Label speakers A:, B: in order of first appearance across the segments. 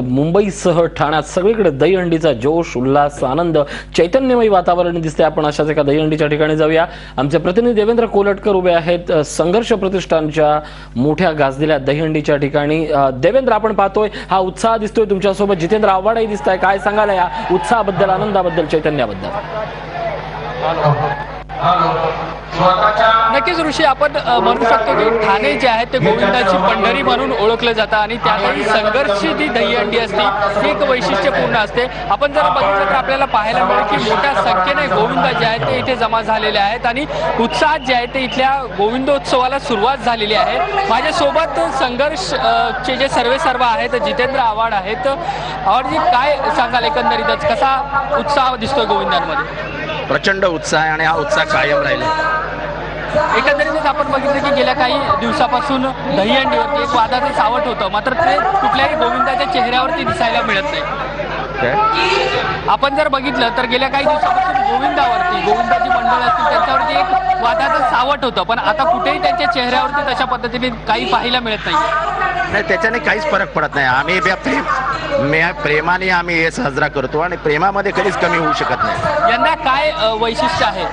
A: मुंबईसह ठाण्यात सगळीकडे दहीहंडीचा जोश उल्हास आनंद चैतन्यमयी वातावरण दिसते आपण अशाच एका दहीहंडीच्या ठिकाणी जाऊया. आमचे प्रतिनिधी देवेंद्र कोलटकर उभे आहेत. संघर्ष प्रतिष्ठानच्या मोठ्या गाजलेल्या दहीहंडीच्या ठिकाणी. देवेंद्र आपण पाहतोय हा उत्साह दिसतोय तुमच्यासोबत. जितेंद्र आव्हाडही दिसत आहे काय सांगाल या उत्साहाबद्दल आनंदाबद्दल चैतन्याबद्दल?
B: नक्कीच ऋषी आपण म्हणू शकतो की ठाणे जे आहे ते गोविंदाची पंढरी म्हणून ओळखलं जातं आणि त्यातही संघर्ष जी दहीहंडी असते ती एक वैशिष्ट्यपूर्ण असते. आपण जर बघितलं तर आपल्याला पाहायला मिळेल की मोठ्या संख्येने गोविंद जे आहेत ते इथे जमा झालेले आहेत आणि उत्साहात जे आहे ते इथल्या गोविंदोत्सवाला सुरुवात झालेली आहे. माझ्यासोबत संघर्ष चे जे सर्वे सर्व आहेत जितेंद्र आव्हाड आहेत. आव्हाडजी काय सांगाल एकंदरीतच? कसा उत्साह दिसतोय गोविंदांमध्ये?
C: प्रचंड उत्साह आहे आणि हा उत्साह कायम राहिला
B: एकंदरीतच आपण बघितलं की गेल्या काही दिवसापासून दहीहंडीवरती एक वादाचं सावट होतं. मात्र ते कुठल्याही गोविंदाच्या चेहऱ्यावरती दिसायला मिळत नाही. आपण जर बघितलं तर गेल्या काही दिवसापासून गोविंदावरती गोविंदाची मंडळ असतील त्यांच्यावरती एक वादाचं सावट होतं. पण आता कुठेही त्यांच्या चेहऱ्यावरती तशा पद्धतीने काही पाहायला मिळत नाही.
C: नाही त्याच्याने काहीच फरक पडत नाही. आम्ही प्रेम मे- प्रेमाने आम्ही हे साजरा करतो आणि प्रेमामध्ये कधीच कमी होऊ शकत नाही.
B: यंदा काय वैशिष्ट्य आहे?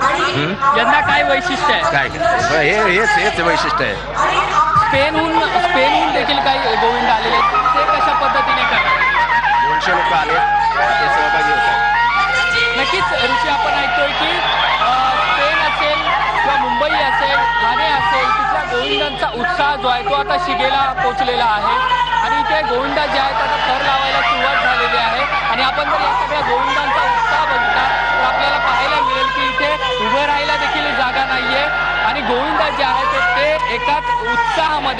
B: यंदा काय वैशिष्ट्य आहे?
C: काय? हे हेच हेच वैशिष्ट्य आहे.
B: स्पेनहून स्पेनहून देखील काही गोविंद आलेले आहेत. ते कशा पद्धतीने करतात?
C: दोनशे लोक आले. ते सहभागी
B: नक्कीच ऋषी आपण ऐकतोय की अ, स्पेन असेल किंवा मुंबई असेल ठाणे असेल तिथल्या गोविंदांचा उत्साह जो आहे तो आता शिगेला पोचलेला आहे. आणि इथे गोविंदा जे आहेत आता थर लावायला सुरुवात झालेली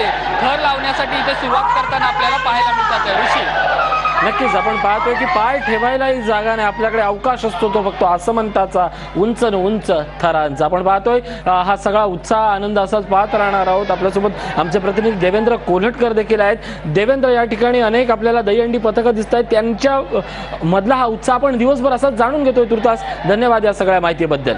B: मध्ये थर लावण्यासाठी इथे सुरुवात करताना आपल्याला पाहायला मिळतात ऋषी.
A: नक्कीच आपण पाहतोय की पाय ठेवायलाही जागा नाही. आपल्याकडे अवकाश असतो तो फक्त आसमंताचा उंच न उंच थरांचा. आपण पाहतोय हा सगळा उत्साह आनंद असाच पाहत राहणार आहोत. आपल्यासोबत आमचे प्रतिनिधी देवेंद्र कोल्हटकर देखील आहेत. देवेंद्र या ठिकाणी अनेक आपल्याला दहीहंडी पथकं दिसत आहेत. त्यांच्या मधला हा उत्साह आपण दिवसभर असाच जाणून घेतोय तुर्तास. धन्यवाद या सगळ्या माहितीबद्दल.